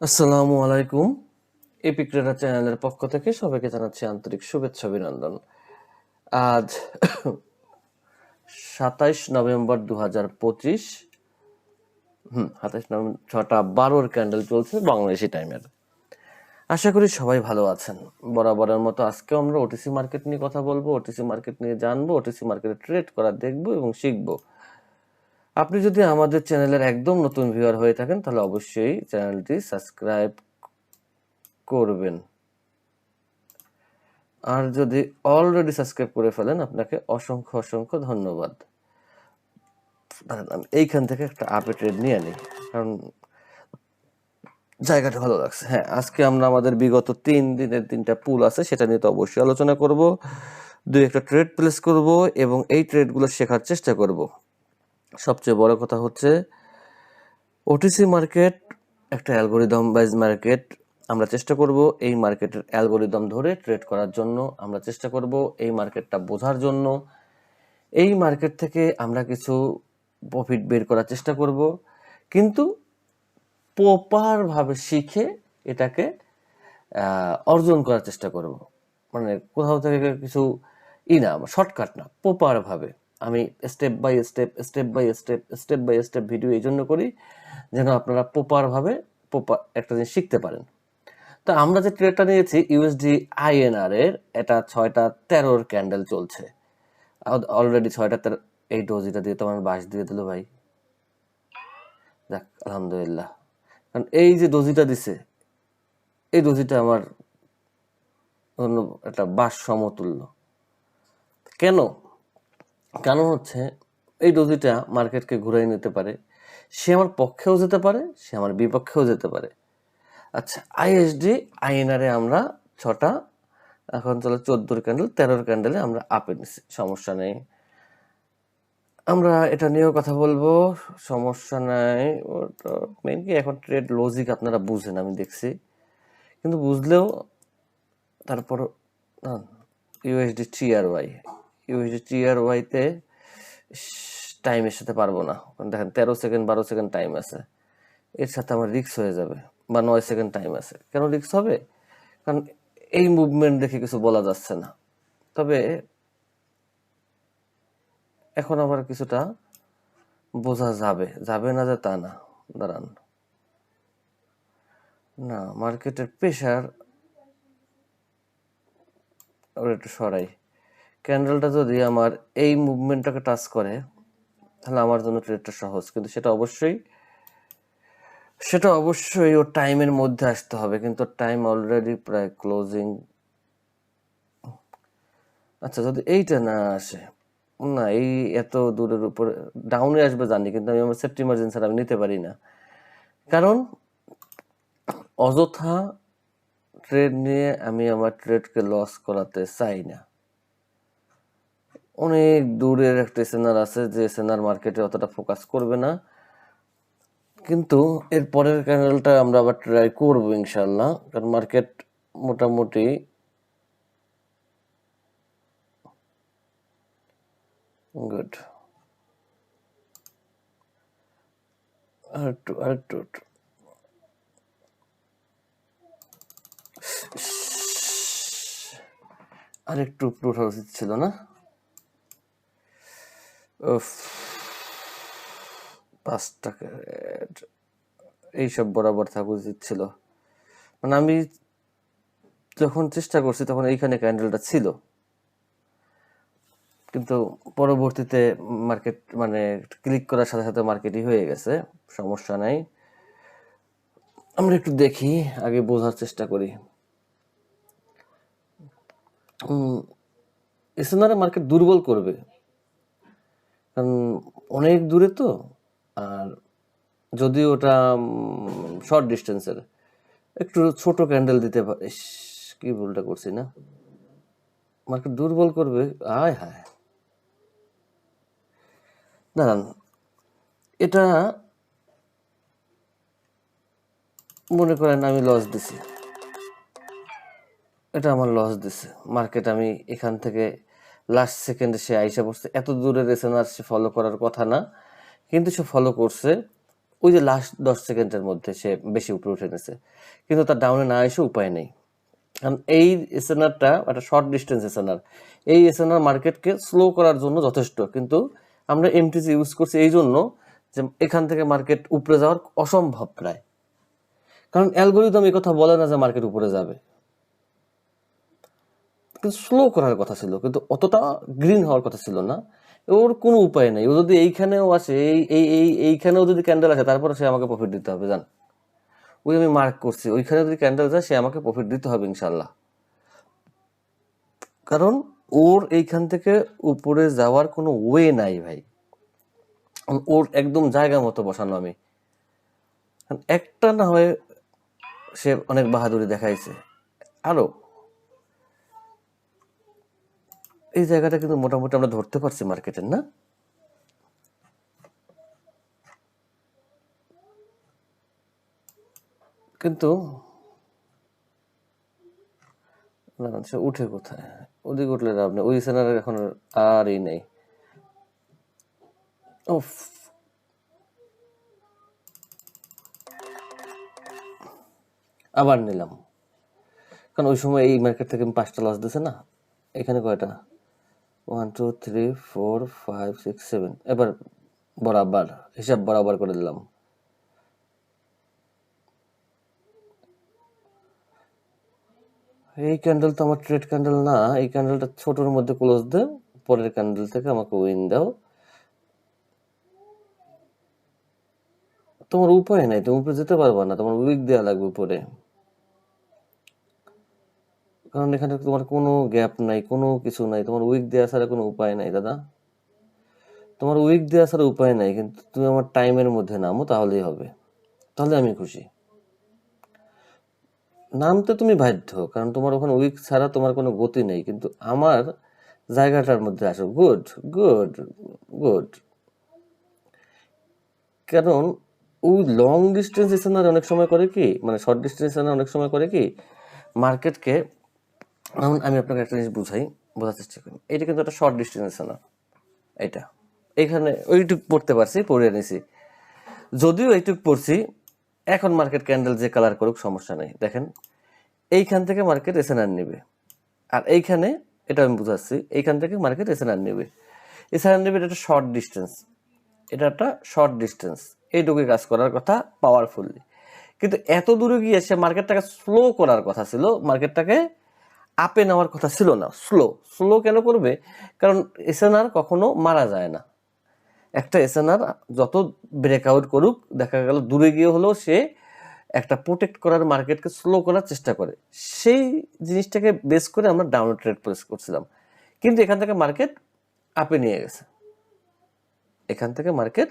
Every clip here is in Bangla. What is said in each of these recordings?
আসসালামু আলাইকুম, এপি ক্রেডা চ্যানেলের পক্ষ থেকে সবাইকে জানাচ্ছি আন্তরিক শুভেচ্ছা, অভিনন্দন। আজ সাতাইশ নভেম্বর দু হাজার পঁচিশ, হুম, সাতাইশ নভেম্বর ছটা বারোর ক্যান্ডেল চলছে বাংলাদেশি টাইমের। আশা করি সবাই ভালো আছেন। বরাবরের মতো আজকেও আমরা ওটিসি মার্কেট নিয়ে কথা বলব ওটিসি মার্কেট নিয়ে জানব ওটিসি মার্কেটে ট্রেড করা দেখব এবং শিখব। আপনি যদি আমাদের চ্যানেলের একদম নতুন ভিউয়ার হয়ে থাকেন, তাহলে অবশ্যই চ্যানেলটি সাবস্ক্রাইব করবেন। আর যদি অলরেডি সাবস্ক্রাইব করে ফেলেন, আপনাকে অসংখ্য অসংখ্য ধন্যবাদ। এইখান থেকে একটা আপে ট্রেড নিয়ে নিই, কারণ জায়গাটা ভালো লাগছে। হ্যাঁ আজকে আমরা আমাদের বিগত তিন দিনের তিনটা পুল আছে, সেটা নিয়ে তো অবশ্যই আলোচনা করব। দুই একটা ট্রেড প্লেস করব এবং এই ট্রেডগুলো শেখার চেষ্টা করব। সবচেয়ে বড় কথা হচ্ছে ওটিসি মার্কেট একটা অ্যালগোরিদম বাইজ মার্কেট আমরা চেষ্টা করব এই মার্কেটের অ্যালগোরিদম ধরে ট্রেড করার জন্য। আমরা চেষ্টা করব এই মার্কেটটা বোঝার জন্য। এই মার্কেট থেকে আমরা কিছু প্রফিট বের করার চেষ্টা করব। কিন্তু প্রপারভাবে শিখে এটাকে অর্জন করার চেষ্টা করব। মানে কোথাও থেকে কিছু ই না শর্টকাট না প্রপারভাবে আমি step by step step by step step by step video এই জন্য করি, যেন আপনারা প্রপারভাবে প্রপার একটা জিনিস শিখতে পারেন। তো আমরা যে ট্রেডটা নিয়েছি ইউএসডি আইএনআর এর, এটা ছয়টা তেরোর ক্যান্ডেল চলছে। অলরেডি ছয়টা তেরো, এই ডোজিটা দিয়ে তো আমার বাস দিয়ে দিল ভাই। যাক, আলহামদুলিল্লাহ। কারণ এই যে ডোজিটা দিছে, এই ডোজিটা আমার একটা বাস সমতুল্য। কেন? কারণ হচ্ছে, এই ডোজিটা মার্কেটকে ঘুরাই নিতে পারে। সে আমার পক্ষেও যেতে পারে, সে আমার বিপক্ষেও যেতে পারে। আচ্ছা আইএসডি আইএনআরে আমরা ছটা, এখন চলে চোদ্দোর ক্যান্ডেল তেরোর ক্যান্ডেলে আমরা আপে নিছি সমস্যা নেই। আমরা এটা নিয়েও কথা বলব, সমস্যা নাই, ওটা মেন কি, এখন ট্রেড লজিক আপনারা বুঝেন, আমি দেখছি। কিন্তু বুঝলেও তারপর ইউএসডি টিআরওয়াই ইউএসডি টিআরওয়াইতে টাইমের সাথে পারব না। দেখেন, তেরো সেকেন্ড বারো সেকেন্ড টাইম আছে। এর সাথে আমার রিক্স হয়ে যাবে, বা নয় সেকেন্ড টাইম আছে। কেন রিক্স হবে? কারণ এই মুভমেন্ট দেখে কিছু বলা যাচ্ছে না। তবে এখন আবার কিছুটা বোঝা যাবে যাবে না যে তা না। দাঁড়ান। না মার্কেটের প্রেশার একটু সরাই। ক্যান্ডেলটা যদি আমার এই মুভমেন্টটাকে টাচ করে, তাহলে আমার জন্য ট্রেডটা সহজ। কিন্তু সেটা অবশ্যই সেটা অবশ্যই ও টাইমের মধ্যে আসতে হবে। কিন্তু টাইম অলরেডি প্রায় ক্লোজিং। আচ্ছা যদি এইটা না আসে, না, এই এত দূরের উপরে, ডাউনে আসবে জানি, কিন্তু আমি আমার সেফটি ইমার্জেন্সি আমি নিতে পারি না। কারণ অযথা ট্রেড নিয়ে আমি আমার ট্রেডকে লস করাতে চাই না। অনেক দূরের একটা এসএনআর আছে যে এসএনআর মার্কেটে অতটা ফোকাস করবে না। কিন্তু এর পরের ক্যানেলটা আমরা আবার ট্রাই করব ইনশাল্লাহ কারণ মার্কেট মোটামুটি গুড আর একটু আর একটু একটু। আর উপরে উচিত ছিল না? পাঁচ টাকা এইসব বরাবর থাকা উচিত ছিল। মানে আমি যখন চেষ্টা করছি তখন এইখানে ক্যান্ডেলটা ছিল। কিন্তু পরবর্তীতে মার্কেট মানে ক্লিক করার সাথে সাথে মার্কেটই হয়ে গেছে, সমস্যা নাই। আমরা একটু দেখি, আগে বোঝার চেষ্টা করি। এসএনআর মার্কেট দুর্বল করবে। কারণ অনেক দূরে তো, আর যদি ওটা শর্ট ডিস্টেন্সের একটু ছোট ক্যান্ডেল দিতে পারে কি ভুলটা করছি না? মার্কেট দুর্বল করবে, আয় হায়। দাঁড়ান, এটা মনে করেন আমি লস দিছি। এটা আমার লস দিছে। মার্কেট আমি এখান থেকে লাস্ট সেকেন্ডে সে আইসা পড়ছে এত দূরে রেসেনার সে ফলো করার কথা না। কিন্তু সে ফলো করছে, ওই যে লাস্ট দশ সেকেন্ডের মধ্যে সে বেশি উপরে উঠে গেছে। কিন্তু তার ডাউনে না এসে উপায় নেই। কারণ এই এসএনআরটা একটা শর্ট ডিস্টেন্স এসএনআর এই এসএনআর মার্কেটকে স্লো করার জন্য যথেষ্ট। কিন্তু আমরা এমটিসি ইউজ করছি এই জন্য যে এখান থেকে মার্কেট উপরে যাওয়ার অসম্ভব প্রায়। কারণ অ্যালগোরিদম কথা বলে না যে মার্কেট উপরে যাবে। কিন্তু স্লো করার কথা ছিল, কিন্তু অতটা গ্রিন হওয়ার কথা ছিল না। ওর কোনো উপায় নেই। ও যদি এইখানেও আসে, এই এই এই, এইখানেও যদি ক্যান্ডেল আসে, তারপরে সে আমাকে প্রফিট দিতে হবে, জান? ওই আমি মার্ক করছি। ওইখানে যদি ক্যান্ডেল যায়, সে আমাকে প্রফিট দিতে হবে ইনশাল্লাহ কারণ ওর এইখান থেকে উপরে যাওয়ার কোনো ওয়ে নাই, ভাই। ওর একদম জায়গা মতো বসানো আমি। একটা না হয়ে সে অনেক বাহাদুরি দেখাইছে। আরও এই জায়গাটা কিন্তু মোটামুটি আমরা ধরতে পারছি মার্কেটের না? কিন্তু উঠে কোথায়? ওদিকে উঠলে লাভ নেই। ওই সেনার এখন আর এই নেই। আবার নিলাম। কারণ ওই সময় এই মার্কেট থেকে আমি পাঁচটা লস দিছে না? এখানে কয়টা? One two three four five six seven এবার বরাবর, হিসাব বরাবর করে দিলাম। এই ক্যান্ডেল তো আমার ট্রেড ক্যান্ডেল না, এই ক্যান্ডেলটা ছোটোর মধ্যে ক্লোজ দে, পরের ক্যান্ডেল থেকে আমাকে উইন দাও। তোমার উপায় নাই, তুমি উপরে যেতে পারবা না, তোমার উইক দেওয়া লাগবে উপরে। কারণ এখানে তোমার কোনো গ্যাপ নাই, কোনো কিছু নাই। তোমার উইক দেওয়া ছাড়া কোনো উপায় নাই, দাদা। তোমার উইক দেওয়া ছাড়া উপায় নাই, কিন্তু তুমি আমার টাইমের মধ্যে নামো, তাহলেই হবে। তাহলে আমি খুশি। নামতে তুমি বাধ্য, কারণ তোমার ওখানে উইক ছাড়া তোমার কোনো গতি নেই, কিন্তু আমার জায়গাটার মধ্যে আসো। গুড গুড গুড কারণ ওই লং ডিস্টেন্স এসেনার অনেক সময় করে কি মানে শর্ট ডিস্টেন্স অনেক সময় করে কি মার্কেটকে যেমন আমি আপনাকে একটা জিনিস বুঝাই, বোঝার চেষ্টা করি। এটা কিন্তু একটা শর্ট ডিস্টেন্স না। এটা। এখানে ওইটুক পড়তে পারছি পড়ে নিছি। যদিও এইটুক পড়ছি, এখন মার্কেট ক্যান্ডেল যে কালার করুক, সমস্যা নেই। দেখেন, এইখান থেকে মার্কেট এসএনআর নেবে। আর এইখানে, এটা আমি বুঝাচ্ছি, এইখান থেকে মার্কেট এসএনআর নেবে। এসএনআর নেবে, এটা একটা শর্ট ডিস্টেন্স এটা একটা শর্ট ডিস্টেন্স এইটুকুই কাজ করার কথা পাওয়ারফুলি কিন্তু এত দূরে গিয়ে সে মার্কেটটাকে স্লো করার কথা ছিল মার্কেটটাকে আপে নেওয়ার কথা ছিল না স্লো স্লো কেন করবে? কারণ এসএনআর কখনো মারা যায় না। একটা এসএনআর যত ব্রেকআউট করুক, দেখা গেল দূরে গিয়ে হলেও সে একটা প্রোটেক্ট করার মার্কেটকে স্লো করার চেষ্টা করে। সেই জিনিসটাকে বেস করে আমরা ডাউন ট্রেড প্রেস করছিলাম। কিন্তু এখান থেকে মার্কেট আপে নিয়ে গেছে। এখান থেকে মার্কেট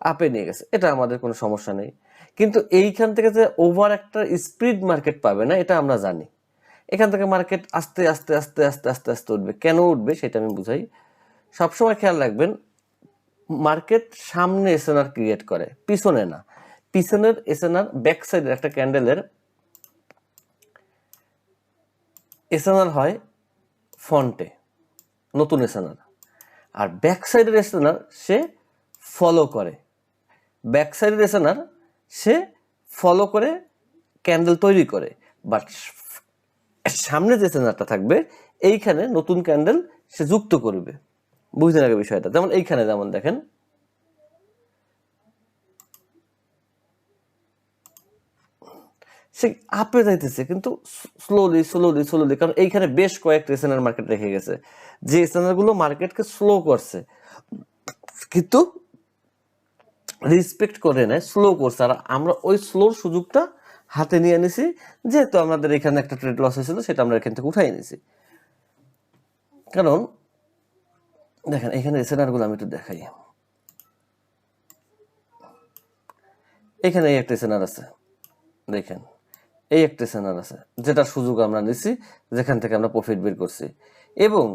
আপে নিয়ে গেছে। এটা আমাদের কোনো সমস্যা নেই। কিন্তু এইখান থেকে যে ওভার একটা স্পিড মার্কেট পাবে না, এটা আমরা জানি। এখান থেকে মার্কেট আস্তে আস্তে আস্তে আস্তে আস্তে আস্তে উঠবে। কেন উঠবে সেটা আমি বুঝাই। সবসময় খেয়াল রাখবেন মার্কেট সামনে এসএনআর ক্রিয়েট করে, পিছনে না। পিছনের এসএনআর ব্যাক সাইডের একটা ক্যান্ডেলের এসএনআর হয় ফন্টে নতুন এসএনআর আর ব্যাক সাইডের এসএনআর সে ফলো করে। ব্যাক সাইডের এসএনআর সে ফলো করে ক্যান্ডেল তৈরি করে। বাট সামনে যে এসএনআরটা থাকবে, এইখানে নতুন ক্যান্ডেল সে যুক্ত করবে। বুঝতে লাগে বিষয়টা? যেমন এইখানে, যেমন দেখেন। সে আপে যাইতেছে, কিন্তু স্লোলি স্লোলি স্লোলি কারণ এইখানে বেশ কয়েকটা এসএনআর মার্কেট রেখে গেছে। যে এসএনআরগুলো মার্কেটকে স্লো করছে, কিন্তু রেসপেক্ট করে নেয় স্লো করছে। আর আমরা ওই স্লোর সুযোগটা হাতে নিয়ে নিছি যেহেতু আমাদের এখানে একটা ট্রেড লস হয়েছিল, সেটা আমরা এখান থেকে উঠাই নিছি কারণ, দেখেন, এখানে এসএনআরগুলো আমি একটু দেখাই। এখানে এই একটা এসএনআর আছে, দেখেন, এই একটা এসএনআর আছে, যেটার সুযোগ আমরা নিছি, যেখান থেকে আমরা প্রফিট বের করছি। এবং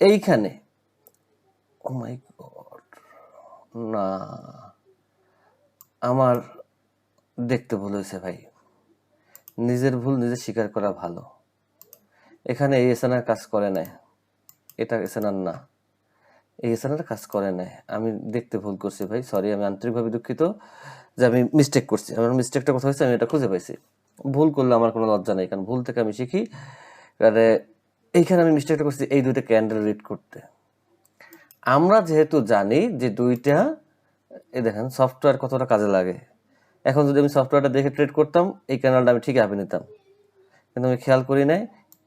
এইখানে ও মাই গড না, আমার দেখতে ভুল হয়েছে ভাই। নিজের ভুল নিজে স্বীকার করা ভালো। এখানে এই এসএনআর কাজ করে নাই। এটা এসএনআর না। এই এসএনআর কাজ করে নাই। আমি দেখতে ভুল করছি ভাই সরি আমি আন্তরিকভাবে দুঃখিত যে আমি মিস্টেক করছি। আমার মিস্টেকটা কোথাও হয়েছে, আমি এটা খুঁজে পাইছি। ভুল করলে আমার কোনো লজ্জা নেই, কারণ ভুল থেকে আমি শিখি। কারণ এইখানে আমি মিস্টেকটা করছি, এই দুইটা ক্যান্ডেল রিড করতে। আমরা যেহেতু জানি যে দুইটা, এই দেখেন সফটওয়্যার কতটা কাজে লাগে। এখন যদি আমি সফটওয়্যারটা দেখে ট্রেড করতাম, এই ক্যান্ডেলটা আমি ঠিক আপে নিতাম। কিন্তু আমি খেয়াল করি নাই,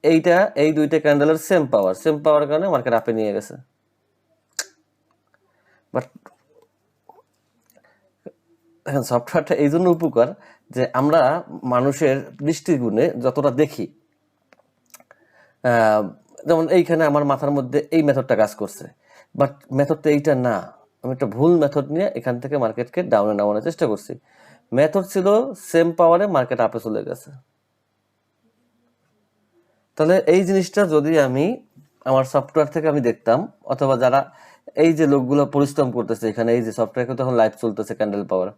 এইটা, এই দুইটা ক্যান্ডেলের সেম পাওয়ার সেম পাওয়ার কারণে মার্কেট আপে নিয়ে গেছে। বাট এখন সফটওয়্যারটা এই জন্য উপকার যে আমরা মানুষের দৃষ্টিগুণে যতটা দেখি যেমন এইখানে আমার মাথার মধ্যে এই মেথডটা কাজ করছে। বাট মেথডটা এইটা না, আমি একটা ভুল মেথড নিয়ে এখান থেকে মার্কেটকে ডাউনে নামানোর চেষ্টা করছি। মেথড ছিল সেম পাওয়ারে মার্কেট আপে চলে গেছে। তাহলে এই জিনিসটা যদি আমি আমার সফটওয়্যার থেকে আমি দেখতাম, অথবা যারা এই যে লোকগুলো পরিশ্রম করতেছে এখানে, এই যে সফটওয়্যার তখন লাইভ চলতেছে ক্যান্ডেল পাওয়ার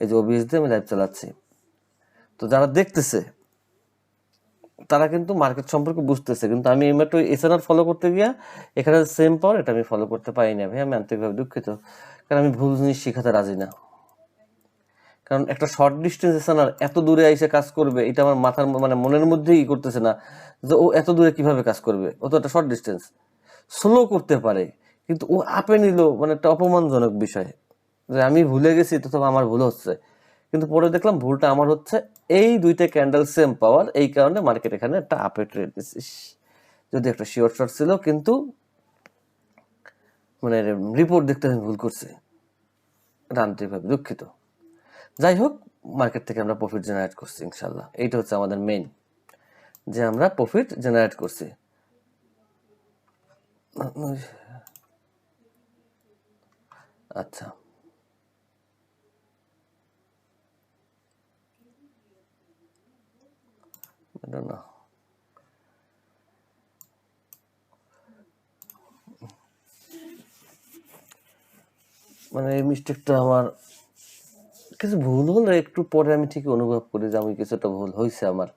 এই যে ওবিএস দিয়ে আমি লাইভ চালাচ্ছি। তো যারা দেখতেছে, তারা কিন্তু মার্কেট সম্পর্কে বুঝতেছে। কিন্তু আমি এইমাত্র এসএনআর ফলো করতে গিয়া এখানে সেম পাওয়ার এটা আমি ফলো করতে পারি না ভাই আমি আন্তরিকভাবে দুঃখিত। কারণ আমি ভুল জিনিস শেখাতে রাজি না। কারণ একটা শর্ট ডিস্টেন্স এসএনআর এত দূরে এসে কাজ করবে, এটা আমার মাথার মানে মনের মধ্যেই ই করতেছে না যে ও এত দূরে কীভাবে কাজ করবে। ও তো একটা শর্ট ডিস্টেন্স স্লো করতে পারে, কিন্তু ও আপে নিল মানে একটা অপমানজনক বিষয়। যে আমি ভুলে গেছি, তো আমার ভুল হচ্ছে। কিন্তু পরে দেখলাম ভুলটা আমার হচ্ছে এই দুইটা ক্যান্ডেল সেম পাওয়ার এই কারণে মার্কেট এখানে একটা আপে ট্রেড যদি একটা শিওর শর্ট ছিল, কিন্তু মানে রিপোর্ট দেখতে আমি ভুল করছি। এটা দুঃখিত। যাই হোক মার্কেট থেকে আমরা প্রফিট জেনারেট করছি ইনশাল্লাহ এইটা হচ্ছে আমাদের মেইন যে আমরা প্রফিট জেনারেট করছি। আচ্ছা। মানে এই মিস্টেকটা আমার কিছু ভুল হলে একটু পরে আমি ঠিকই অনুভব করি যে আমি কিছুটা ভুল হয়েছে আমার।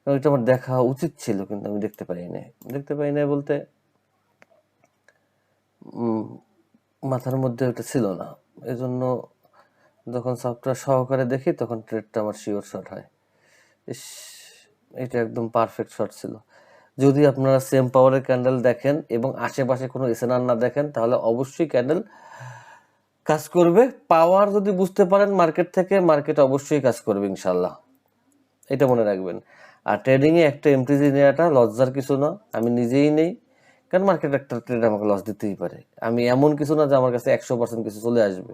কারণ এটা আমার দেখা উচিত ছিল, কিন্তু আমি দেখতে পাই না দেখতে পাই না বলতে মাথার মধ্যে ওটা ছিল না। এই জন্য যখন সফটওয়্যার সহকারে দেখি, তখন ট্রেডটা আমার শিওর শট হয়। ইস, এটা একদম পারফেক্ট শট ছিল। যদি আপনারা সেম পাওয়ারের ক্যান্ডেল দেখেন এবং আশেপাশে কোনো এসএনআর না দেখেন, তাহলে অবশ্যই ক্যান্ডেল কাজ করবে। পাওয়ার যদি বুঝতে পারেন, মার্কেট থেকে মার্কেট অবশ্যই কাজ করবে ইনশাল্লাহ এটা মনে রাখবেন। আর ট্রেডিংয়ে একটা এমটিজি নেওয়াটা লজ্জার কিছু না, আমি নিজেই নেই। কারণ মার্কেট একটা ট্রেড আমাকে লস দিতেই পারে। আমি এমন কিছু না যে আমার কাছে একশো পার্সেন্ট কিছু চলে আসবে।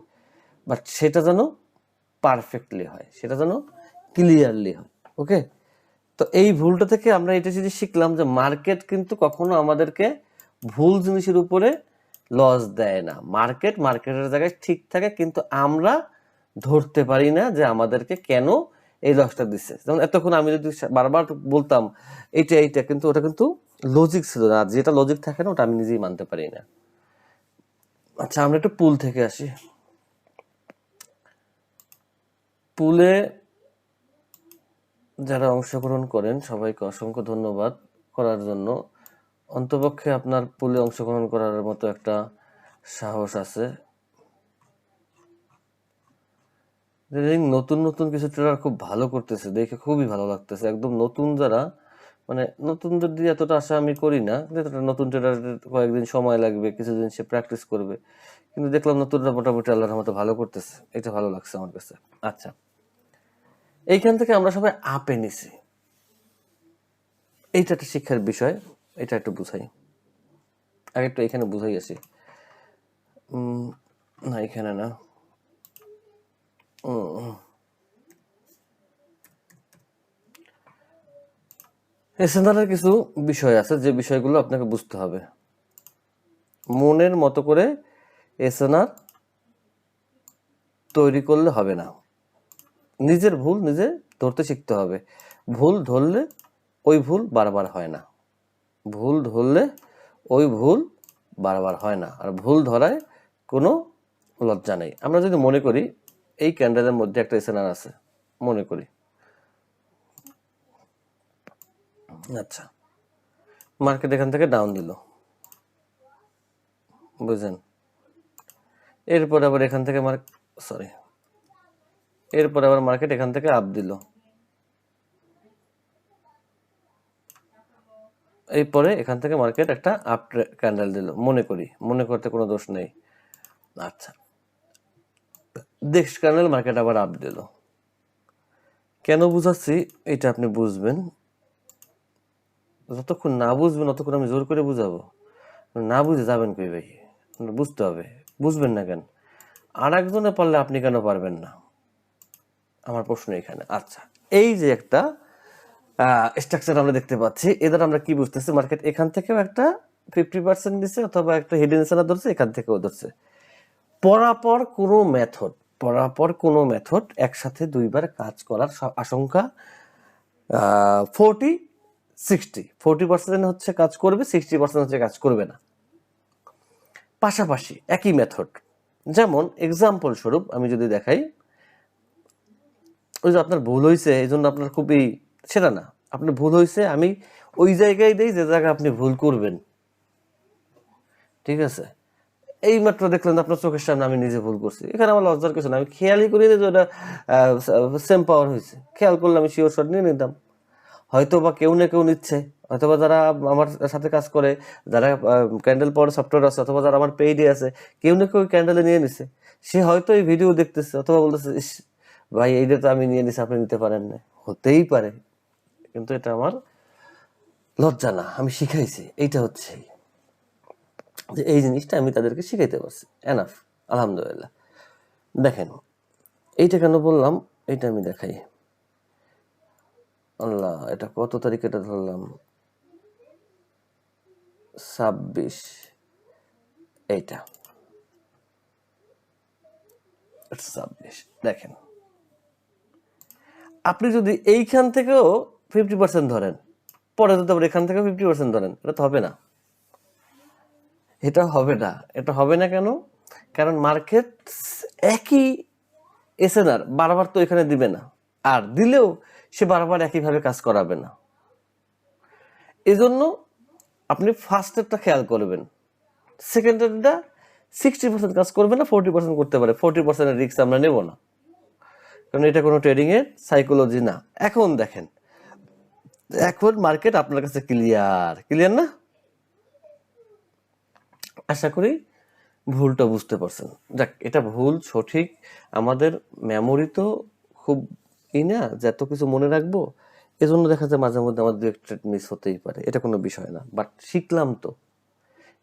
বাট সেটা যেন পারফেক্টলি হয়, সেটা যেন ক্লিয়ারলি হয় ওকে তো এই ভুলটা থেকে আমরা এটা যদি শিখলাম যে মার্কেট কিন্তু কখনো আমাদেরকে ভুল জিনিসের উপরে লস দেয় না। মার্কেট মার্কেটের জায়গায় ঠিক থাকে, কিন্তু আমরা ধরতে পারি না যে আমাদেরকে কেন এই লসটা দিচ্ছে। যেমন এতক্ষণ আমি যদি বারবার বলতাম, এইটা এইটা, কিন্তু ওটা কিন্তু লজিক ছিল না। যেটা লজিক থাকে না, ওটা আমি নিজেই মানতে পারি না। আচ্ছা আমরা একটু পুল থেকে আসি। পুলে যারা অংশগ্রহণ করেন, সবাইকে অসংখ্য ধন্যবাদ করার জন্য। অন্তপক্ষে আপনার পুলে অংশগ্রহণ করার মতো একটা সাহস আছে। নতুন নতুন কিছু ট্রেডার খুব ভালো করতেছে, দেখে খুবই ভালো লাগতেছে। একদম নতুন যারা মানে নতুনদের দিয়ে এতটা আশা আমি করি না নতুন ট্রেডার কয়েকদিন সময় লাগবে, কিছুদিন সে প্র্যাকটিস করবে। কিন্তু দেখলাম নতুনরা মোটামুটি আল্লাহর মতো ভালো করতেছে। এটা ভালো লাগছে আমার কাছে। আচ্ছা এইখান থেকে আমরা সবাই আপে নিছি। এইটা একটা শিক্ষার বিষয়। এটা একটু বুঝাই। আগে একটু এখানে বুঝাই উম, না এখানে না। এসএনআরের কিছু বিষয় আছে যে বিষয়গুলো আপনাকে বুঝতে হবে। মনের মতো করে এসএনআর তৈরি করলে হবে না। নিজের ভুল নিজে ধরতে শিখতে হবে। ভুল ধরলে ওই ভুল বারবার হয় না। ভুল ধরলে ওই ভুল বারবার হয় না। আর ভুল ধরায় কোনো লজ্জা নেই। আমরা যদি মনে করি, এই ক্যান্ডেলের মধ্যে একটা এসএনআর আছে, মনে করি। আচ্ছা। মার্কেট এখান থেকে ডাউন দিল। বুঝলেন? এরপর আবার এখান থেকে মার্ক সরি এরপর আবার মার্কেট এখান থেকে আপ দিল। এরপরে এখান থেকে মার্কেট একটা আপ ক্যান্ডেল দিল। মনে করি, মনে করতে কোনো দোষ নেই। আচ্ছা। নেক্সট ক্যান্ডেল মার্কেট আবার আপ দিল। কেন বুঝাচ্ছি? এটা আপনি বুঝবেন। যতক্ষণ না বুঝবেন ততক্ষণ আমি জোর করে বুঝাবো। না বুঝে যাবেন কই ভাই? বুঝতে হবে। বুঝবেন না কেন? আর একজনে পারলে আপনি কেন পারবেন না? আমার প্রশ্ন এখানে। আচ্ছা এই যে একটা স্ট্রাকচার আমরা দেখতে পাচ্ছি। এদের আমরা কি বুঝতেছি? মার্কেট এখান থেকেও একটা ফিফটি পার্সেন্ট দিচ্ছে অথবা একটা হিডেন সেনা ধরছে, এখান থেকেও ধরছে। পরাপর কোনো মেথড পরাপর কোনো মেথড একসাথে দুইবার কাজ করার আশঙ্কা ফোরটি সিক্সটি ফোরটি পার্সেন্ট হচ্ছে কাজ করবে সিক্সটি পার্সেন্ট হচ্ছে কাজ করবে না। পাশাপাশি একই মেথড যেমন এক্সাম্পল স্বরূপ আমি যদি দেখাই, ওই যে আপনার ভুল হয়েছে এই জন্য আপনার খুবই সেটা না। আপনার ভুল হয়েছে আমি ওই জায়গায় দেই যে জায়গায় আপনি ভুল করবেন। ঠিক আছে? এই মাত্র দেখলেন আপনার চোখের সামনে আমি নিজে ভুল করছি। এখানে আমার লজ্জার কিছু না, আমি খেয়ালই করি যে ওটা সেম পাওয়ার হয়েছে খেয়াল করলে আমি শিওর শট নিয়ে নিতাম। হয়তো বা কেউ না কেউ নিচ্ছে হয়তো বা যারা আমার সাথে কাজ করে, যারা ক্যান্ডেল পাওয়ার সফটওয়্যার আছে, অথবা যারা আমার পেইডে আছে, কেউ না কেউ ক্যান্ডেলে নিয়ে নিছে। সে হয়তো এই ভিডিও দেখতেছে, অথবা বলতেছে ভাই, এইটা তো আমি নিয়ে নিছি, আপনি নিতে পারেন না। হতেই পারে। কিন্তু এটা আমার লজ্জা না, আমি শিখাইছি। এইটা হচ্ছে যে এই জিনিসটা আমি তাদেরকে শিখাইতে পারছি। এনাফ আলহামদুলিল্লাহ। দেখেন, এইটা কেন বললাম? এইটা আমি দেখাই। আল্লাহ, এটা কত তারিখ এটা ধরলাম? ছাব্বিশ, এইটা। ছাব্বিশ, দেখেন। আপনি যদি এইখান থেকেও ফিফটি পার্সেন্ট ধরেন। পরে তো আবার এখান থেকে ফিফটি পার্সেন্ট ধরেন। এটা তো হবে না। এটা হবে না। এটা হবে না কেন? কারণ মার্কেট একই এসএনআর বারবার তো এখানে দিবে না। আর দিলেও সে বারবার একইভাবে কাজ করাবে না। এজন্য আপনি ফার্স্টেরটা খেয়াল করবেন। সেকেন্ডারটা সিক্সটি পার্সেন্ট কাজ করবে না, ফোরটি পার্সেন্ট করতে পারে। ফোরটি পার্সেন্টের রিস্ক আমরা নেব না। কারণ এটা কোনো ট্রেডিংয়ের সাইকোলজি না। এখন দেখেন এখন মার্কেট আপনার কাছে ক্লিয়ার ক্লিয়ার না? আশা করি ভুলটা বুঝতে পারছেন। দেখ এটা ভুল, সঠিক। আমাদের মেমোরি তো খুব ই না, যে এত কিছু মনে রাখব, এজন্য দেখা যায় মাঝে মধ্যে আমাদের দু একটা মিস হতেই পারে। এটা কোনো বিষয় না বাট শিখলাম তো।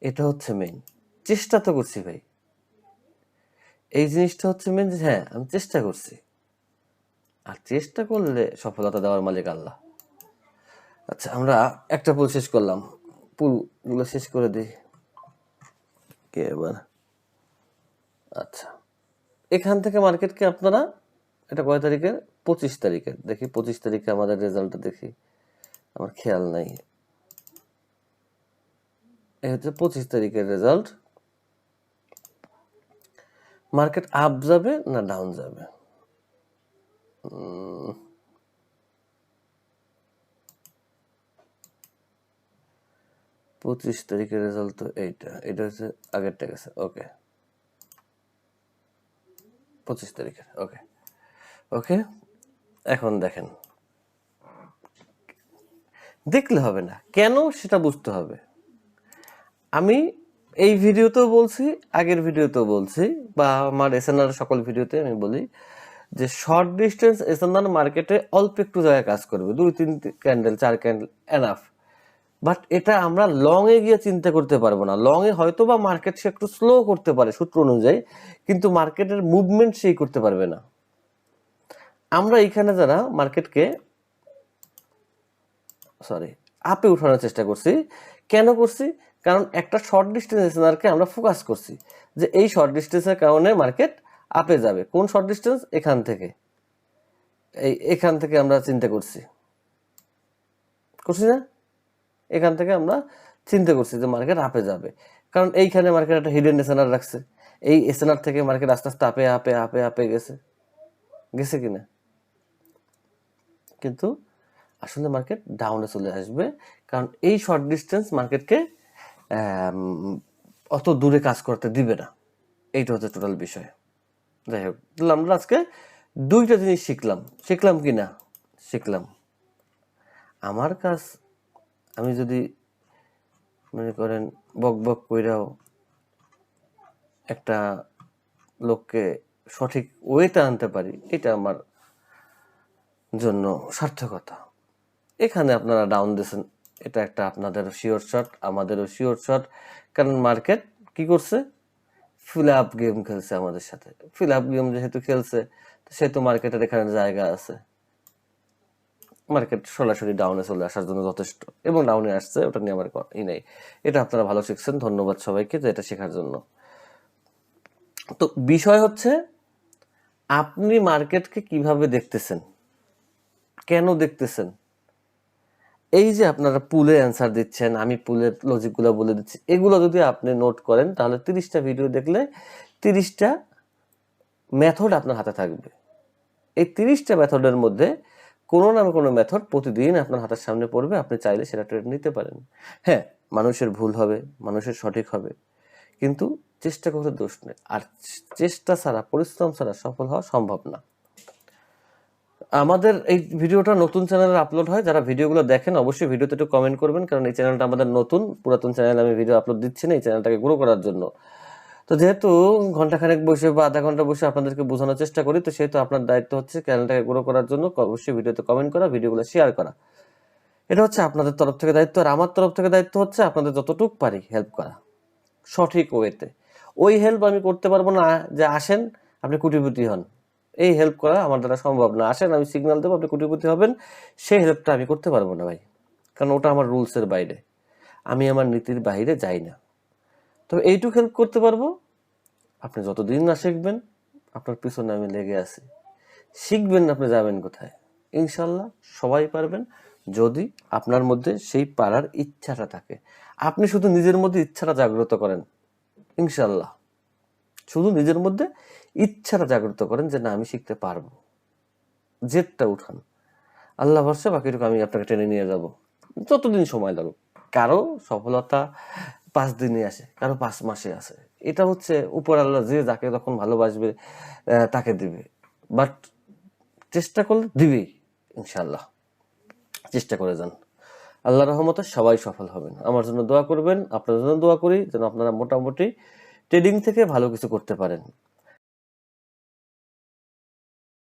এটা হচ্ছে মেইন চেষ্টা তো করছি ভাই। এই জিনিসটা হচ্ছে মেন যে হ্যাঁ আমি চেষ্টা করছি। আর চেষ্টা করলে সফলতা দেওয়ার মালিক আল্লাহ। আচ্ছা আমরা একটা পুল শেষ করলাম। পুলগুলো শেষ করে দিই। কে এবার? আচ্ছা। এখান থেকে মার্কেটকে আপনারা, এটা কয় তারিখের? পঁচিশ তারিখের। দেখি পঁচিশ তারিখে আমাদের রেজাল্টটা দেখি। আমার খেয়াল নাই। এই হচ্ছে পঁচিশ তারিখের রেজাল্ট মার্কেট আপ যাবে না ডাউন যাবে? পঁচিশ তারিখের রেজাল্ট তো এইটা। এটা হচ্ছে আগেরটা গেছে। ওকে পঁচিশ তারিখের। ওকে ওকে এখন দেখেন। দেখলে হবে না। কেন সেটা বুঝতে হবে। আমি এই ভিডিওতেও বলছি, আগের ভিডিওতেও বলছি, বা আমার এসএনআর সকল ভিডিওতে আমি বলি যে শর্ট ডিস্টেন্স এসএনআর মার্কেটে অল্প একটু জায়গায় কাজ করবে। দুই, তিন ক্যান্ডেল চার ক্যান্ডেল এনাফ বাট এটা আমরা লং এ গিয়ে চিন্তা করতে পারব না। লং এ হয়তো বা মার্কেট সে একটু স্লো করতে পারে সূত্র অনুযায়ী, কিন্তু মার্কেটের মুভমেন্ট সেই করতে পারবে না। আমরা এইখানে যারা মার্কেটকে সরি আপে উঠানোর চেষ্টা করছি, কেন করছি? কারণ একটা শর্ট ডিস্টেন্স এসএনআরকে আমরা ফোকাস করছি, যে এই শর্ট ডিস্টেন্সের কারণে মার্কেট আপে যাবে। কোন শর্ট ডিস্টেন্স এখান থেকে। এই, এখান থেকে আমরা চিন্তা করছি। করছি না? এখান থেকে আমরা চিন্তা করছি যে মার্কেট আপে যাবে। কারণ এইখানে মার্কেট একটা হিডেন এসএনআর রাখছে। এই এসএনআর থেকে মার্কেট আস্তে আস্তে আপে আপে আপে আপে গেছে। গেছে কিনা? কিন্তু আসলে মার্কেট ডাউনে চলে আসবে। কারণ এই শর্ট ডিস্টেন্স মার্কেটকে অত দূরে কাজ করতে দিবে না। এইটা হচ্ছে টোটাল বিষয়। যাই হোক, তাহলে আমরা আজকে দুইটা জিনিস শিখলাম। শিখলাম কি না শিখলাম। আমার কাজ আমি যদি মনে করেন বক বক কইরাও একটা লোককে সঠিক ওয়েতে আনতে পারি, এটা আমার জন্য সার্থকতা। এখানে আপনারা ডাউন দিয়েছেন, এটা একটা আপনাদের শিওর শট আমাদেরও শিওর শট কারণ মার্কেট কি করছে? ফিল আপ গেম খেলছে আমাদের সাথে। ফিল আপ গেম যেহেতু খেলছে সেহেতু মার্কেটের এখানে জায়গা আছে। মার্কেট সরাসরি ডাউনে চলে আসার জন্য যথেষ্ট এবং ডাউনে আসছে, ওটা নিয়ে আমার ই নেই। এটা আপনারা ভালো শিখছেন। ধন্যবাদ সবাইকে যে এটা শেখার জন্য। তো বিষয় হচ্ছে, আপনি মার্কেটকে কীভাবে দেখতেছেন? কেন দেখতেছেন? এই যে আপনারা পুলে অ্যান্সার দিচ্ছেন, আমি পুলের লজিকগুলো বলে দিচ্ছি, এগুলো যদি আপনি নোট করেন, তাহলে তিরিশটা ভিডিও দেখলে তিরিশটা মেথড আপনার হাতে থাকবে। এই তিরিশটা মেথডের মধ্যে কোনো না কোনো মেথড প্রতিদিন আপনার হাতের সামনে পড়বে, আপনি চাইলে সেটা ট্রেড নিতে পারেন। হ্যাঁ মানুষের ভুল হবে, মানুষের সঠিক হবে, কিন্তু চেষ্টা করতে দোষ নেই। আর চেষ্টা ছাড়া, পরিশ্রম ছাড়া সফল হওয়া সম্ভব না। আমাদের এই ভিডিওটা নতুন চ্যানেলে আপলোড হয়, যারা ভিডিওগুলো দেখেন অবশ্যই ভিডিওতে একটু কমেন্ট করবেন, কারণ এই চ্যানেলটা আমাদের নতুন, পুরাতন চ্যানেলে আমি ভিডিও আপলোড দিচ্ছি না, এই চ্যানেলটাকে গ্রো করার জন্য। তো যেহেতু ঘন্টাখানেক বসে বা আধা ঘণ্টা বসে আপনাদেরকে বোঝানোর চেষ্টা করি, তো সেহেতু আপনার দায়িত্ব হচ্ছে চ্যানেলটাকে গ্রো করার জন্য অবশ্যই ভিডিওতে কমেন্ট করা, ভিডিওগুলো শেয়ার করা। এটা হচ্ছে আপনাদের তরফ থেকে দায়িত্ব আর আমার তরফ থেকে দায়িত্ব হচ্ছে আপনাদের যতটুক পারি হেল্প করা। সঠিক ওয়েতে ওই হেল্প আমি করতে পারব না যে আসেন, আপনি কুটিপতি হন। এই হেল্প করা আমার দ্বারা সম্ভব না। আসেন, আমি সিগন্যাল দেবো, আপনি কুটিপতি হবেন। সেই হেল্পটা আমি করতে পারব না ভাই। কারণ ওটা আমার রুলসের বাইরে। আমি আমার নীতির বাইরে যাই না। তবে এইটুকু হেল্প করতে পারব। আপনি যতদিন না শিখবেন, আপনার পিছনে আমি লেগে আছি। শিখবেন আপনি যাবেন কোথায়? ইনশাল্লাহ সবাই পারবেন যদি আপনার মধ্যে সেই পারার ইচ্ছাটা থাকে। আপনি শুধু নিজের মধ্যে ইচ্ছাটা জাগ্রত করেন ইনশাল্লাহ শুধু নিজের মধ্যে ইচ্ছাটা জাগ্রত করেন যে না, আমি শিখতে পারব। জেদটা উঠান। আল্লাহ ভরসা, বাকিটুকু আমি আপনাকে টেনে নিয়ে যাব। যতদিন সময় লাগুক। কারও সফলতা পাঁচ দিনে আসে, কারও পাঁচ মাসে আসে। এটা হচ্ছে উপর আল্লাহ যে যাকে তখন ভালোবাসবে তাকে দিবে। বাট চেষ্টা করলে দিবেই ইনশাল্লাহ চেষ্টা করে যান। আল্লাহ রহমতে সবাই সফল হবেন। আমার জন্য দোয়া করবেন আপনার জন্য দোয়া করি, যেন আপনারা মোটামুটি ট্রেডিং থেকে ভালো কিছু করতে পারেন।